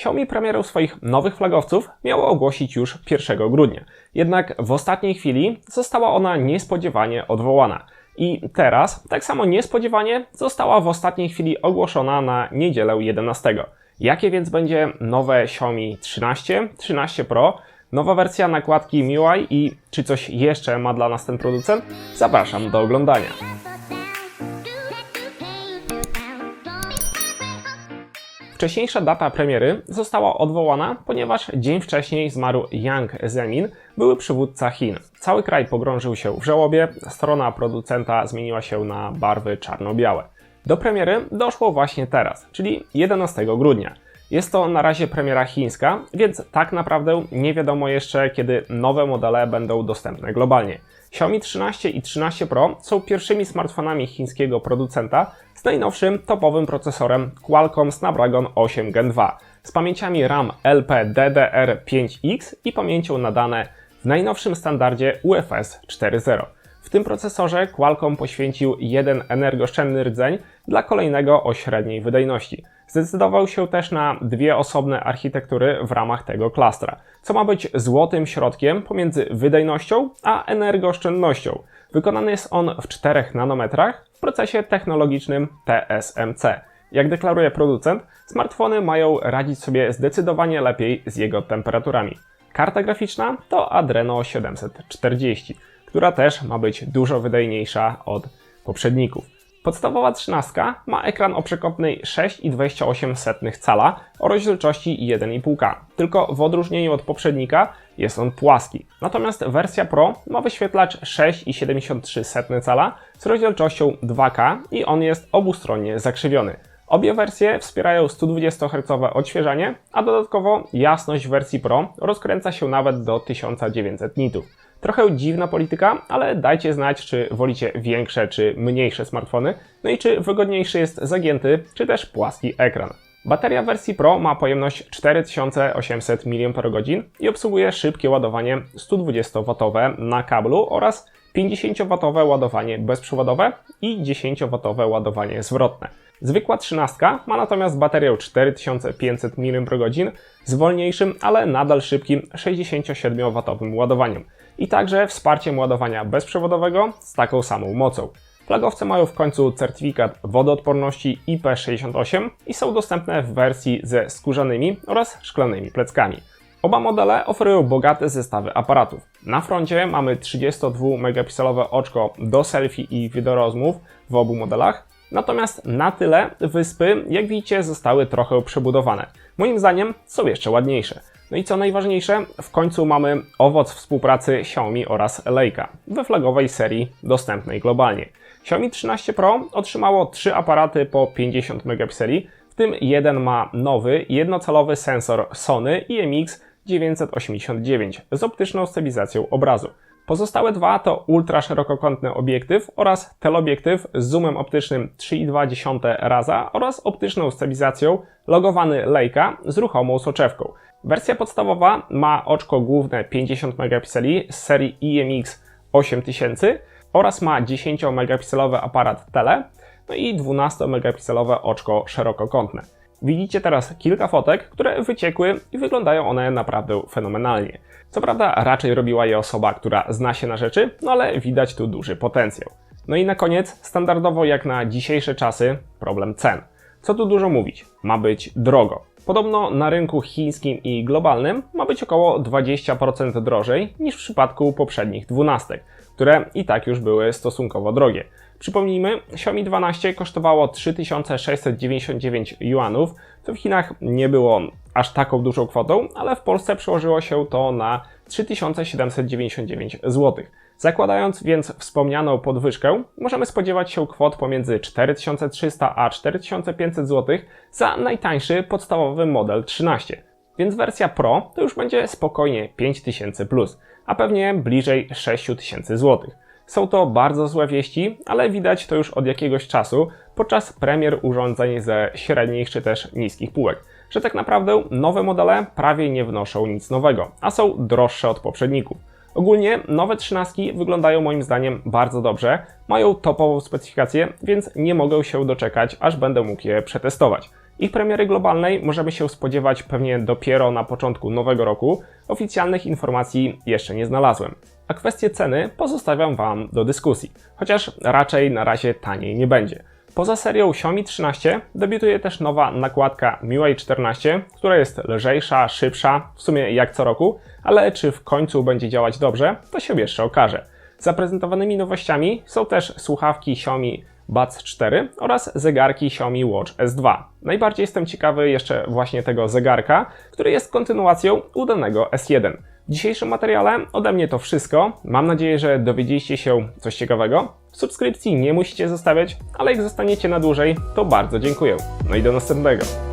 Xiaomi premierę swoich nowych flagowców miało ogłosić już 1 grudnia. Jednak w ostatniej chwili została ona niespodziewanie odwołana. I teraz, tak samo niespodziewanie, została w ostatniej chwili ogłoszona na niedzielę 11. Jakie więc będzie nowe Xiaomi 13, 13 Pro, nowa wersja nakładki MIUI i czy coś jeszcze ma dla nas ten producent? Zapraszam do oglądania. Wcześniejsza data premiery została odwołana, ponieważ dzień wcześniej zmarł Yang Zemin, były przywódca Chin. Cały kraj pogrążył się w żałobie, strona producenta zmieniła się na barwy czarno-białe. Do premiery doszło właśnie teraz, czyli 11 grudnia. Jest to na razie premiera chińska, więc tak naprawdę nie wiadomo jeszcze, kiedy nowe modele będą dostępne globalnie. Xiaomi 13 i 13 Pro są pierwszymi smartfonami chińskiego producenta z najnowszym topowym procesorem Qualcomm Snapdragon 8 Gen 2 z pamięciami RAM LPDDR5X i pamięcią nadane w najnowszym standardzie UFS 4.0. W tym procesorze Qualcomm poświęcił jeden energooszczędny rdzeń dla kolejnego o średniej wydajności. Zdecydował się też na dwie osobne architektury w ramach tego klastra, co ma być złotym środkiem pomiędzy wydajnością a energooszczędnością. Wykonany jest on w 4 nanometrach w procesie technologicznym TSMC. Jak deklaruje producent, smartfony mają radzić sobie zdecydowanie lepiej z jego temperaturami. Karta graficzna to Adreno 740, która też ma być dużo wydajniejsza od poprzedników. Podstawowa 13 ma ekran o przekątnej 6,28 cala o rozdzielczości 1,5K, tylko w odróżnieniu od poprzednika jest on płaski. Natomiast wersja Pro ma wyświetlacz 6,73 cala z rozdzielczością 2K i on jest obustronnie zakrzywiony. Obie wersje wspierają 120 Hz odświeżanie, a dodatkowo jasność wersji Pro rozkręca się nawet do 1900 nitów. Trochę dziwna polityka, ale dajcie znać, czy wolicie większe czy mniejsze smartfony, no i czy wygodniejszy jest zagięty czy też płaski ekran. Bateria wersji Pro ma pojemność 4800 mAh i obsługuje szybkie ładowanie 120W na kablu oraz 50W ładowanie bezprzewodowe i 10W ładowanie zwrotne. Zwykła 13 ma natomiast baterię 4500 mAh z wolniejszym, ale nadal szybkim 67W ładowaniem i także wsparciem ładowania bezprzewodowego z taką samą mocą. Flagowce mają w końcu certyfikat wodoodporności IP68 i są dostępne w wersji ze skórzanymi oraz szklanymi pleckami. Oba modele oferują bogate zestawy aparatów. Na froncie mamy 32-megapikselowe oczko do selfie i wideorozmów w obu modelach, natomiast na tyle wyspy, jak widzicie, zostały trochę przebudowane. Moim zdaniem są jeszcze ładniejsze. No i co najważniejsze, w końcu mamy owoc współpracy Xiaomi oraz Leica we flagowej serii dostępnej globalnie. Xiaomi 13 Pro otrzymało trzy aparaty po 50 megapikseli, w tym jeden ma nowy, jednocalowy sensor Sony IMX 989 z optyczną stabilizacją obrazu. Pozostałe dwa to ultra szerokokątny obiektyw oraz teleobiektyw z zoomem optycznym 3,2 raza oraz optyczną stabilizacją logowany Leica z ruchomą soczewką. Wersja podstawowa ma oczko główne 50 megapikseli z serii IMX 8000 oraz ma 10 megapikselowy aparat tele, no i 12 megapikselowe oczko szerokokątne. Widzicie teraz kilka fotek, które wyciekły i wyglądają one naprawdę fenomenalnie. Co prawda raczej robiła je osoba, która zna się na rzeczy, no ale widać tu duży potencjał. No i na koniec, standardowo jak na dzisiejsze czasy, problem cen. Co tu dużo mówić? Ma być drogo. Podobno na rynku chińskim i globalnym ma być około 20% drożej niż w przypadku poprzednich dwunastek, które i tak już były stosunkowo drogie. Przypomnijmy, Xiaomi 12 kosztowało 3699 yuanów, co w Chinach nie było aż taką dużą kwotą, ale w Polsce przełożyło się to na 3799 zł. Zakładając więc wspomnianą podwyżkę, możemy spodziewać się kwot pomiędzy 4300 a 4500 zł za najtańszy podstawowy model 13. Więc wersja Pro to już będzie spokojnie 5000 plus, a pewnie bliżej 6000 zł. Są to bardzo złe wieści, ale widać to już od jakiegoś czasu podczas premier urządzeń ze średnich czy też niskich półek, że tak naprawdę nowe modele prawie nie wnoszą nic nowego, a są droższe od poprzedników. Ogólnie nowe trzynastki wyglądają moim zdaniem bardzo dobrze, mają topową specyfikację, więc nie mogę się doczekać, aż będę mógł je przetestować. Ich premiery globalnej możemy się spodziewać pewnie dopiero na początku nowego roku. Oficjalnych informacji jeszcze nie znalazłem. A kwestię ceny pozostawiam Wam do dyskusji, chociaż raczej na razie taniej nie będzie. Poza serią Xiaomi 13 debiutuje też nowa nakładka MIUI 14, która jest lżejsza, szybsza, w sumie jak co roku, ale czy w końcu będzie działać dobrze, to się jeszcze okaże. Zaprezentowanymi nowościami są też słuchawki Xiaomi Buds 4 oraz zegarki Xiaomi Watch S2. Najbardziej jestem ciekawy jeszcze właśnie tego zegarka, który jest kontynuacją udanego S1. W dzisiejszym materiale ode mnie to wszystko. Mam nadzieję, że dowiedzieliście się coś ciekawego. Subskrypcji nie musicie zostawiać, ale jak zostaniecie na dłużej, to bardzo dziękuję. No i do następnego.